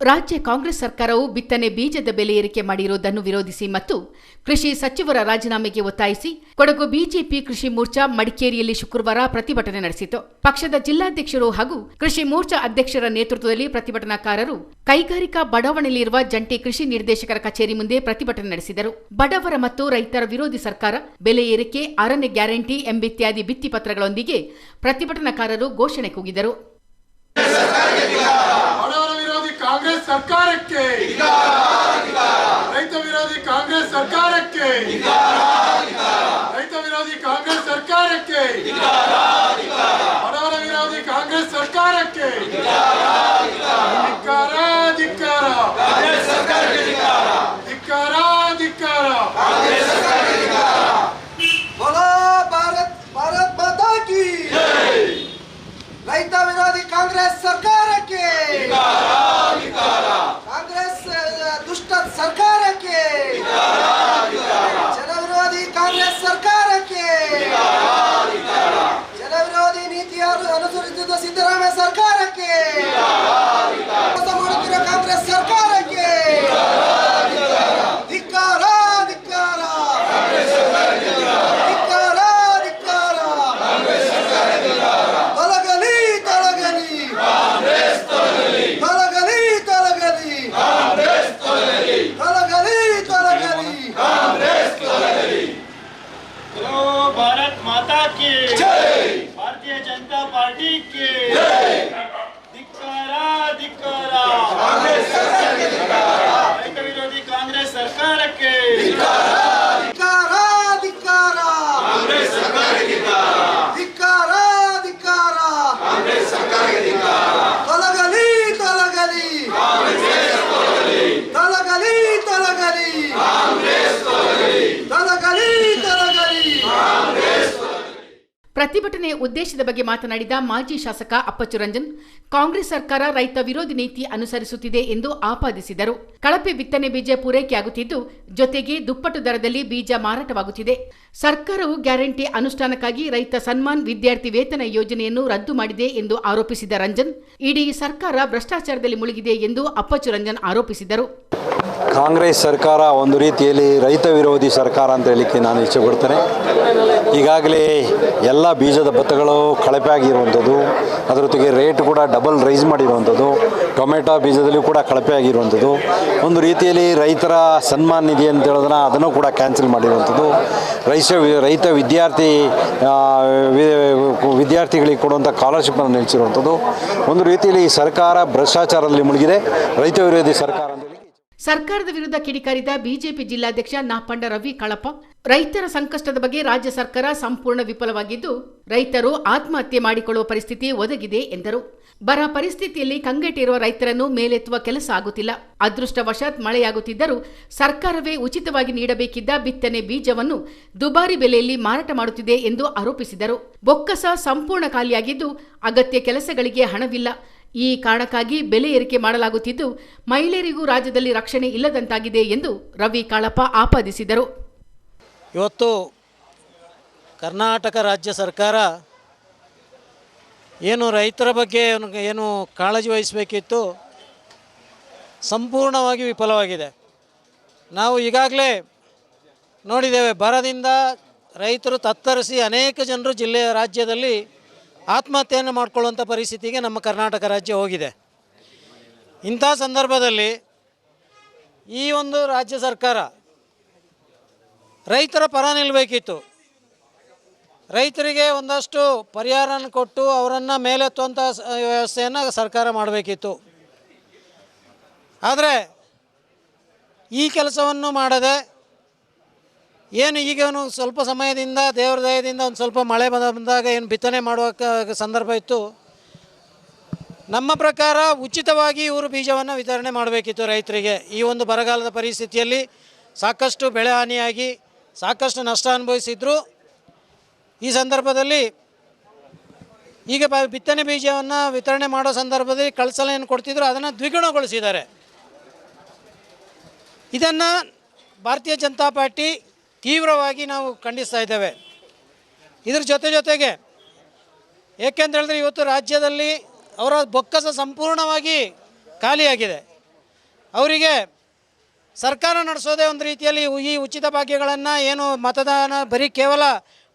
ರಾಜ್ಯ ಕಾಂಗ್ರೆಸ್ ಸರ್ಕಾರವು ಬಿತ್ತನೆ ಬೀಜದ ಬೆಲೆ ಏರಿಕೆ ಮಾಡಿರುವುದನ್ನು ವಿರೋಧಿಸಿ ಮತ್ತು ಕೃಷಿ ಸಚಿವರ ರಾಜೀನಾಮೆಗೆ ಒತ್ತಾಯಿಸಿ ಕೊಡಗು ಬಿಜೆಪಿ ಕೃಷಿ ಮೋರ್ಚಾ ಮಡಿಕೇರಿಯಲ್ಲಿ ಶುಕ್ರವಾರ ಪ್ರತಿಭಟನೆ ನಡೆಸಿತು ಪಕ್ಷದ ಜಿಲ್ಲಾಧ್ಯಕ್ಷರು ಹಾಗೂ ಕೃಷಿ ಮೋರ್ಚಾ ಅಧ್ಯಕ್ಷರ ನೇತೃತ್ವದಲ್ಲಿ ಪ್ರತಿಭಟನಾಕಾರರು ಕೈಗಾರಿಕಾ ಬಡಾವಣೆಯಲ್ಲಿರುವ ಜಂಟಿ ಕೃಷಿ ನಿರ್ದೇಶಕರ ಕಚೇರಿ ಮುಂದೆ ಪ್ರತಿಭಟನೆ ನಡೆಸಿದರು. ಬಡವರ ಮತ್ತು ರೈತರ ವಿರೋಧಿ ಸರ್ಕಾರ, ಬೆಲೆ ಏರಿಕೆ ಅರಣ್ಯ ಗ್ಯಾರಂಟಿ ಎಂಬಿತ್ಯಾದಿ ಭಿತ್ತಿಪತ್ರಗಳೊಂದಿಗೆ ಪ್ರತಿಭಟನಾಕಾರರು ಘೋಷಣೆ ಕೂಗಿದರು. ಕಾಂಗ್ರೆಸ್ ಸರ್ಕಾರಕ್ಕೆ. ರೈತ ವಿರೋಧಿ ಕಾಂಗ್ರೆಸ್ ಸರ್ಕಾರಕ್ಕೆ. ರೈತ ವಿರೋಧಿ ಕಾಂಗ್ರೆಸ್ ಸರ್ಕಾರಕ್ಕೆ. ವಿರೋಧಿ ಅನುಸರಿಸಿದ ಸಿದ್ದರಾಮಯ್ಯ ಸರ್ಕಾರಕ್ಕೆ? ಪ್ರತಿಭಟನೆಯ ಉದ್ದೇಶದ ಬಗ್ಗೆ ಮಾತನಾಡಿದ ಮಾಜಿ ಶಾಸಕ ಅಪ್ಪಚ್ಚು ರಂಜನ್ ಕಾಂಗ್ರೆಸ್ ಸರ್ಕಾರ ರೈತ ವಿರೋಧಿ ನೀತಿ ಅನುಸರಿಸುತ್ತಿದೆ ಎಂದು ಆಪಾದಿಸಿದರು. ಕಳಪೆ ಬಿತ್ತನೆ ಬೀಜ ಪೂರೈಕೆಯಾಗುತ್ತಿದ್ದು, ಜೊತೆಗೆ ದುಪ್ಪಟ್ಟು ದರದಲ್ಲಿ ಬೀಜ ಮಾರಾಟವಾಗುತ್ತಿದೆ. ಸರ್ಕಾರವು ಗ್ಯಾರಂಟಿ ಅನುಷ್ಠಾನಕ್ಕಾಗಿ ರೈತ ಸನ್ಮಾನ್ ವಿದ್ಯಾರ್ಥಿ ವೇತನ ಯೋಜನೆಯನ್ನು ರದ್ದು ಮಾಡಿದೆ ಎಂದು ಆರೋಪಿಸಿದ ರಂಜನ್, ಇಡೀ ಸರ್ಕಾರ ಭ್ರಷ್ಟಾಚಾರದಲ್ಲಿ ಮುಳುಗಿದೆ ಎಂದು ಅಪ್ಪಚ್ಚು ರಂಜನ್ ಆರೋಪಿಸಿದರು. ಕಾಂಗ್ರೆಸ್ ಸರ್ಕಾರ ಒಂದು ರೀತಿಯಲ್ಲಿ ರೈತ ವಿರೋಧಿ ಸರ್ಕಾರ ಅಂತ ಹೇಳಲಿಕ್ಕೆ ನಾನು ಇಷ್ಟಪಡ್ತೇನೆ ಈಗಾಗಲೇ ಎಲ್ಲ ಬೀಜದ ಭತ್ತಗಳು ಕಳಪೆ ಆಗಿರುವಂಥದ್ದು, ಅದರ ಜೊತೆಗೆ ರೇಟ್ ಕೂಡ ಡಬಲ್ ರೈಸ್ ಮಾಡಿರುವಂಥದ್ದು, ಟೊಮೆಟೊ ಬೀಜದಲ್ಲಿ ಕೂಡ ಕಳಪೆ ಆಗಿರುವಂಥದ್ದು. ಒಂದು ರೀತಿಯಲ್ಲಿ ರೈತರ ಸನ್ಮಾನ್ ನಿಧಿ ಅಂತ ಹೇಳೋದನ್ನ ಅದನ್ನು ಕೂಡ ಕ್ಯಾನ್ಸಲ್ ಮಾಡಿರುವಂಥದ್ದು. ರೈತ ರೈತ ವಿದ್ಯಾರ್ಥಿ ವಿದ್ಯಾರ್ಥಿಗಳಿಗೆ ಕೊಡುವಂಥ ಸ್ಕಾಲರ್ಶಿಪ್ಪನ್ನು ನಿಲ್ಲಿಸಿರುವಂಥದ್ದು. ಒಂದು ರೀತಿಯಲ್ಲಿ ಸರ್ಕಾರ ಭ್ರಷ್ಟಾಚಾರದಲ್ಲಿ ಮುಳುಗಿದೆ. ರೈತ ವಿರೋಧಿ ಸರ್ಕಾರ ಸರ್ಕಾರದ ವಿರುದ್ಧ ಕಿಡಿಕಾರಿದ ಬಿಜೆಪಿ ಜಿಲ್ಲಾಧ್ಯಕ್ಷ ನಾಪಂಡ ರವಿ ಕಳಪ. ರೈತರ ಸಂಕಷ್ಟದ ಬಗ್ಗೆ ರಾಜ್ಯ ಸರ್ಕಾರ ಸಂಪೂರ್ಣ ವಿಫಲವಾಗಿದ್ದು, ರೈತರು ಆತ್ಮಹತ್ಯೆ ಮಾಡಿಕೊಳ್ಳುವ ಪರಿಸ್ಥಿತಿ ಒದಗಿದೆ ಎಂದರು. ಬರ ಪರಿಸ್ಥಿತಿಯಲ್ಲಿ ಕಂಗೆಟ್ಟಿರುವ ರೈತರನ್ನು ಮೇಲೆತ್ತುವ ಕೆಲಸ ಆಗುತ್ತಿಲ್ಲ. ಅದೃಷ್ಟವಶಾತ್ ಮಳೆಯಾಗುತ್ತಿದ್ದರೂ, ಸರ್ಕಾರವೇ ಉಚಿತವಾಗಿ ನೀಡಬೇಕಿದ್ದ ಬಿತ್ತನೆ ಬೀಜವನ್ನು ದುಬಾರಿ ಬೆಲೆಯಲ್ಲಿ ಮಾರಾಟ ಮಾಡುತ್ತಿದೆ ಎಂದು ಆರೋಪಿಸಿದರು. ಬೊಕ್ಕಸ ಸಂಪೂರ್ಣ ಖಾಲಿಯಾಗಿದ್ದು, ಅಗತ್ಯ ಕೆಲಸಗಳಿಗೆ ಹಣವಿಲ್ಲ. ಈ ಕಾರಣಕ್ಕಾಗಿ ಬೆಲೆ ಏರಿಕೆ ಮಾಡಲಾಗುತ್ತಿದ್ದು, ಮಹಿಳೆಯರಿಗೂ ರಾಜ್ಯದಲ್ಲಿ ರಕ್ಷಣೆ ಇಲ್ಲದಂತಾಗಿದೆ ಎಂದು ರವಿ ಕಾಳಪ್ಪ ಆಪಾದಿಸಿದರು. ಇವತ್ತು ಕರ್ನಾಟಕ ರಾಜ್ಯ ಸರ್ಕಾರ ಏನು ರೈತರ ಬಗ್ಗೆ ಏನು- ಕಾಳಜಿ ವಹಿಸಬೇಕಿತ್ತು, ಸಂಪೂರ್ಣವಾಗಿ ವಿಫಲವಾಗಿದೆ. ನಾವು ಈಗಾಗಲೇ ನೋಡಿದ್ದೇವೆ, ಬರದಿಂದ ರೈತರು ತತ್ತರಿಸಿ ಅನೇಕ ಜನರು ಜಿಲ್ಲೆಯ ರಾಜ್ಯದಲ್ಲಿ ಆತ್ಮಹತ್ಯೆಯನ್ನು ಮಾಡಿಕೊಳ್ಳುವಂಥ ಪರಿಸ್ಥಿತಿಗೆ ನಮ್ಮ ಕರ್ನಾಟಕ ರಾಜ್ಯ ಹೋಗಿದೆ. ಇಂಥ ಸಂದರ್ಭದಲ್ಲಿ ಈ ಒಂದು ರಾಜ್ಯ ಸರ್ಕಾರ ರೈತರ ಪರ ನಿಲ್ಲಬೇಕಿತ್ತು ರೈತರಿಗೆ ಒಂದಷ್ಟು ಪರಿಹಾರನ ಕೊಟ್ಟು ಅವರನ್ನು ಮೇಲೆತ್ತುವಂಥ ವ್ಯವಸ್ಥೆಯನ್ನು ಸರ್ಕಾರ ಮಾಡಬೇಕಿತ್ತು. ಆದರೆ ಈ ಕೆಲಸವನ್ನು ಮಾಡದೆ ಏನು ಈಗ ಅವನು ಸ್ವಲ್ಪ ಸಮಯದಿಂದ, ದೇವರ ದಯದಿಂದ ಒಂದು ಸ್ವಲ್ಪ ಮಳೆ ಬಂದ ಬಂದಾಗ ಏನು ಬಿತ್ತನೆ ಮಾಡುವ ಸಂದರ್ಭ ಇತ್ತು. ನಮ್ಮ ಪ್ರಕಾರ ಉಚಿತವಾಗಿ ಇವರು ಬೀಜವನ್ನು ವಿತರಣೆ ಮಾಡಬೇಕಿತ್ತು ರೈತರಿಗೆ. ಈ ಒಂದು ಬರಗಾಲದ ಪರಿಸ್ಥಿತಿಯಲ್ಲಿ ಸಾಕಷ್ಟು ಬೆಳೆ ಹಾನಿಯಾಗಿ ಸಾಕಷ್ಟು ನಷ್ಟ ಅನುಭವಿಸಿದ್ರು. ಈ ಸಂದರ್ಭದಲ್ಲಿ ಈಗ ಬಿತ್ತನೆ ಬೀಜವನ್ನು ವಿತರಣೆ ಮಾಡೋ ಸಂದರ್ಭದಲ್ಲಿ ಕಳಸಲ ಏನು ಕೊಡ್ತಿದ್ರು, ಅದನ್ನು ದ್ವಿಗುಣಗೊಳಿಸಿದ್ದಾರೆ. ಇದನ್ನು ಭಾರತೀಯ ಜನತಾ ಪಾರ್ಟಿ ತೀವ್ರವಾಗಿ ನಾವು ಖಂಡಿಸ್ತಾ ಇದ್ದೇವೆ. ಇದ್ರ ಜೊತೆ ಜೊತೆಗೆ ಏಕೆಂತ ಹೇಳಿದ್ರೆ ಇವತ್ತು ರಾಜ್ಯದಲ್ಲಿ ಅವರ ಬೊಕ್ಕಸ ಸಂಪೂರ್ಣವಾಗಿ ಖಾಲಿಯಾಗಿದೆ. ಅವರಿಗೆ ಸರ್ಕಾರ ನಡೆಸೋದೇ ಒಂದು ರೀತಿಯಲ್ಲಿ ಈ ಉಚಿತ ಭಾಗ್ಯಗಳನ್ನು ಏನು ಮತದಾನ ಬರೀ ಕೇವಲ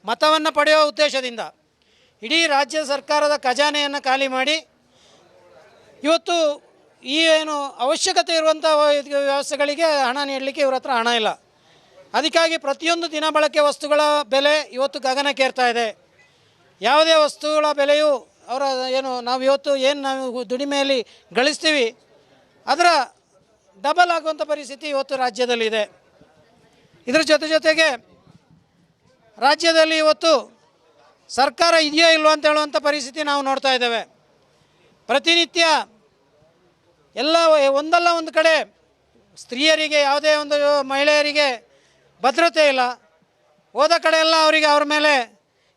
ಮತವನ್ನು ಪಡೆಯುವ ಉದ್ದೇಶದಿಂದ ಇಡೀ ರಾಜ್ಯ ಸರ್ಕಾರದ ಖಜಾನೆಯನ್ನು ಖಾಲಿ ಮಾಡಿ ಇವತ್ತು ಈ ಏನು ಅವಶ್ಯಕತೆ ಇರುವಂಥ ವ್ಯವಸ್ಥೆಗಳಿಗೆ ಹಣ ನೀಡಲಿಕ್ಕೆ ಇವ್ರ ಹತ್ರ ಹಣ ಇಲ್ಲ. ಅದಕ್ಕಾಗಿ ಪ್ರತಿಯೊಂದು ದಿನ ಬಳಕೆ ವಸ್ತುಗಳ ಬೆಲೆ ಇವತ್ತು ಗಗನಕ್ಕೇರ್ತಾ ಇದೆ. ಯಾವುದೇ ವಸ್ತುಗಳ ಬೆಲೆಯು ಅವರ ಏನು, ನಾವು ಇವತ್ತು ಏನು ನಾವು ದುಡಿಮೆಯಲ್ಲಿ ಗಳಿಸ್ತೀವಿ, ಅದರ ಡಬಲ್ ಆಗುವಂಥ ಪರಿಸ್ಥಿತಿ ಇವತ್ತು ರಾಜ್ಯದಲ್ಲಿದೆ. ಇದರ ಜೊತೆ ಜೊತೆಗೆ ರಾಜ್ಯದಲ್ಲಿ ಇವತ್ತು ಸರ್ಕಾರ ಇದೆಯೋ ಇಲ್ವೋ ಅಂತ ಹೇಳುವಂಥ ಪರಿಸ್ಥಿತಿ ನಾವು ನೋಡ್ತಾ ಇದ್ದೇವೆ. ಪ್ರತಿನಿತ್ಯ ಎಲ್ಲ, ಒಂದಲ್ಲ ಒಂದು ಕಡೆ ಸ್ತ್ರೀಯರಿಗೆ, ಯಾವುದೇ ಒಂದು ಮಹಿಳೆಯರಿಗೆ ಭದ್ರತೆ ಇಲ್ಲ. ಹೋದ ಕಡೆ ಎಲ್ಲ ಅವರಿಗೆ ಅವ್ರ ಮೇಲೆ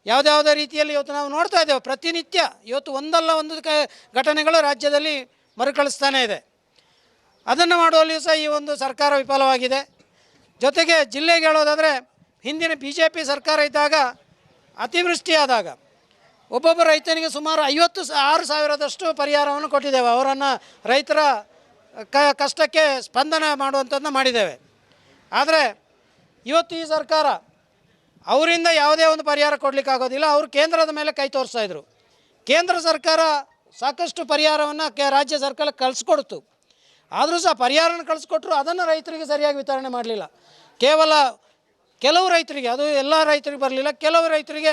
ಯಾವುದ್ಯಾವುದೇ ರೀತಿಯಲ್ಲಿ ಇವತ್ತು ನಾವು ನೋಡ್ತಾ ಇದ್ದೇವೆ. ಪ್ರತಿನಿತ್ಯ ಇವತ್ತು ಒಂದಲ್ಲ ಒಂದು ಕ ಘಟನೆಗಳು ರಾಜ್ಯದಲ್ಲಿ ಮರುಕಳಿಸ್ತಾನೇ ಇದೆ. ಅದನ್ನು ಮಾಡುವಲ್ಲಿಯೂ ಸಹ ಈ ಒಂದು ಸರ್ಕಾರ ವಿಫಲವಾಗಿದೆ. ಜೊತೆಗೆ ಜಿಲ್ಲೆಗೆ ಹೇಳೋದಾದರೆ ಹಿಂದಿನ ಬಿ ಜೆ ಪಿ ಸರ್ಕಾರ ಇದ್ದಾಗ ಅತಿವೃಷ್ಟಿಯಾದಾಗ ಒಬ್ಬೊಬ್ಬ ರೈತನಿಗೆ ಸುಮಾರು ಐವತ್ತು ಆರು ಸಾವಿರದಷ್ಟು ಪರಿಹಾರವನ್ನು ಕೊಟ್ಟಿದ್ದೇವೆ. ಅವರನ್ನು ರೈತರ ಕಷ್ಟಕ್ಕೆ ಸ್ಪಂದನ ಮಾಡುವಂಥದ್ದನ್ನ ಮಾಡಿದ್ದೇವೆ. ಆದರೆ ಇವತ್ತು ಈ ಸರ್ಕಾರ ಅವರಿಂದ ಯಾವುದೇ ಒಂದು ಪರಿಹಾರ ಕೊಡಲಿಕ್ಕಾಗೋದಿಲ್ಲ. ಅವರು ಕೇಂದ್ರದ ಮೇಲೆ ಕೈ ತೋರಿಸ್ತಾ ಇದ್ರು. ಕೇಂದ್ರ ಸರ್ಕಾರ ಸಾಕಷ್ಟು ಪರಿಹಾರವನ್ನು ರಾಜ್ಯ ಸರ್ಕಾರ ಕಳಿಸ್ಕೊಡ್ತು. ಆದರೂ ಸಹ ಪರಿಹಾರನ ಕಳಿಸ್ಕೊಟ್ರು ಅದನ್ನು ರೈತರಿಗೆ ಸರಿಯಾಗಿ ವಿತರಣೆ ಮಾಡಲಿಲ್ಲ. ಕೇವಲ ಕೆಲವು ರೈತರಿಗೆ, ಅದು ಎಲ್ಲ ರೈತರಿಗೆ ಬರಲಿಲ್ಲ. ಕೆಲವು ರೈತರಿಗೆ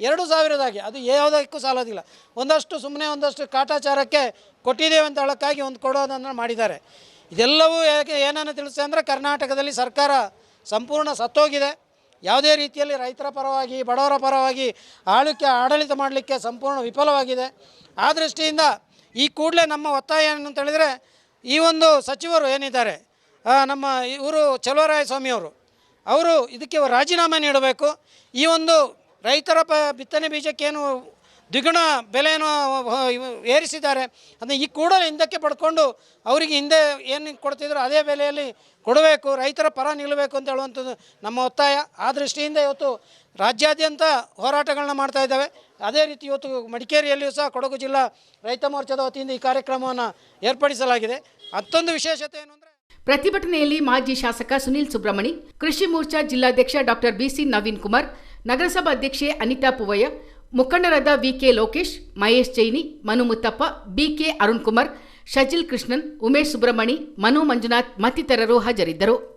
ಎರಡು ಸಾವಿರದಾಗಿ, ಅದು ಯಾವುದಕ್ಕೂ ಸಾಲೋದಿಲ್ಲ. ಒಂದಷ್ಟು ಸುಮ್ಮನೆ ಒಂದಷ್ಟು ಕಾಟಾಚಾರಕ್ಕೆ ಕೊಟ್ಟಿದ್ದೇವೆ ಅಂತ ಹೇಳೋಕ್ಕಾಗಿ ಒಂದು ಕೊಡೋದನ್ನು ಮಾಡಿದ್ದಾರೆ. ಇದೆಲ್ಲವೂ ಏನನ್ನು ತಿಳಿಸ್ತೇವೆ ಅಂದರೆ ಕರ್ನಾಟಕದಲ್ಲಿ ಸರ್ಕಾರ ಸಂಪೂರ್ಣ ಸತ್ತೋಗಿದೆ. ಯಾವುದೇ ರೀತಿಯಲ್ಲಿ ರೈತರ ಪರವಾಗಿ, ಬಡವರ ಪರವಾಗಿ ಆಳಕ್ಕೆ ಆಡಳಿತ ಮಾಡಲಿಕ್ಕೆ ಸಂಪೂರ್ಣ ವಿಫಲವಾಗಿದೆ. ಆ ದೃಷ್ಟಿಯಿಂದ ಈ ಕೂಡಲೇ ನಮ್ಮ ಒತ್ತಾಯ ಏನು ಅಂತ ಹೇಳಿದರೆ, ಈ ಒಂದು ಸಚಿವರು ಏನಿದ್ದಾರೆ ನಮ್ಮ ಇವರು ಚಲುವರಾಯ ಸ್ವಾಮಿಯವರು ಅವರು ಇದಕ್ಕೆ ರಾಜೀನಾಮೆ ನೀಡಬೇಕು. ಈ ಒಂದು ರೈತರ ಪ, ಬಿತ್ತನೆ ಬೀಜಕ್ಕೇನು ದ್ವಿಗುಣ ಬೆಲೆಯನ್ನು ಏರಿಸಿದ್ದಾರೆ. ಅದನ್ನು ಈ ಕೂಡಲೇ ಹಿಂದಕ್ಕೆ ಪಡ್ಕೊಂಡು ಅವರಿಗೆ ಹಿಂದೆ ಏನು ಕೊಡ್ತಿದ್ರು ಅದೇ ಬೆಲೆಯಲ್ಲಿ ಕೊಡಬೇಕು, ರೈತರ ಪರ ನಿಲ್ಲಬೇಕು ಅಂತ ಹೇಳುವಂಥದ್ದು ನಮ್ಮ ಒತ್ತಾಯ. ಆ ದೃಷ್ಟಿಯಿಂದ ಇವತ್ತು ರಾಜ್ಯಾದ್ಯಂತ ಹೋರಾಟಗಳನ್ನ ಮಾಡ್ತಾ ಇದ್ದಾವೆ. ಅದೇ ರೀತಿ ಇವತ್ತು ಮಡಿಕೇರಿಯಲ್ಲಿಯೂ ಸಹ ಕೊಡಗು ಜಿಲ್ಲಾ ರೈತ ಮೋರ್ಚಾದ ವತಿಯಿಂದ ಈ ಕಾರ್ಯಕ್ರಮವನ್ನು ಏರ್ಪಡಿಸಲಾಗಿದೆ. ಮತ್ತೊಂದು ವಿಶೇಷತೆ ಏನು ಅಂದರೆ ಪ್ರತಿಭಟನೆಯಲ್ಲಿ ಮಾಜಿ ಶಾಸಕ ಸುನಿಲ್ ಸುಬ್ರಹ್ಮಣಿ, ಕೃಷಿ ಮೋರ್ಚಾ ಜಿಲ್ಲಾಧ್ಯಕ್ಷ ಡಾಕ್ಟರ್ ಬಿಸಿ ನವೀನ್ ಕುಮಾರ್, ನಗರಸಭಾ ಅಧ್ಯಕ್ಷೆ ಅನಿತಾ ಪುವಯ್ಯ ಮುಖಂಡರಾದ V K Lokesh, Mahesh Jaini, Manu Muthappa, B K Arun Kumar, Shajil Krishnan, Umesh Subramani, Manu Manjunath ಮತ್ತಿತರರು ಹಾಜರಿದ್ದರು.